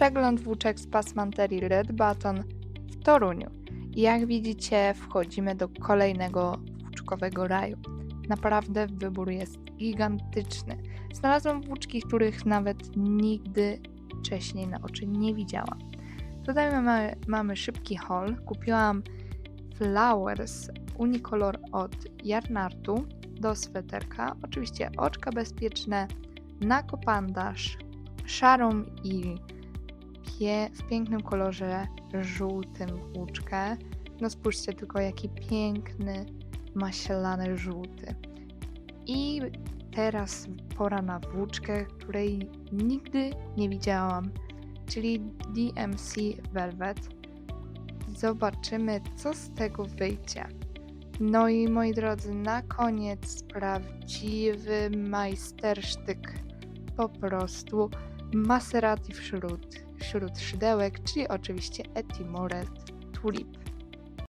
przegląd włóczek z pasmanterii Red Button w Toruniu. Jak widzicie, wchodzimy do kolejnego włóczkowego raju. Naprawdę wybór jest gigantyczny. Znalazłam włóczki, których nawet nigdy wcześniej na oczy nie widziałam. Tutaj mamy, mamy szybki haul. Kupiłam Flowers Unicolor od Jarnartu do sweterka. Oczywiście oczka bezpieczne, nakopandaż, szarą i pie- w pięknym kolorze żółtym włóczkę. No spójrzcie tylko jaki piękny, maślany żółty. I teraz pora na włóczkę, której nigdy nie widziałam, czyli DMC Velvet. Zobaczymy, co z tego wyjdzie. No i moi drodzy, na koniec prawdziwy majstersztyk. Po prostu Maserati wśród, wśród szydełek, czyli oczywiście Etimoret Tulip.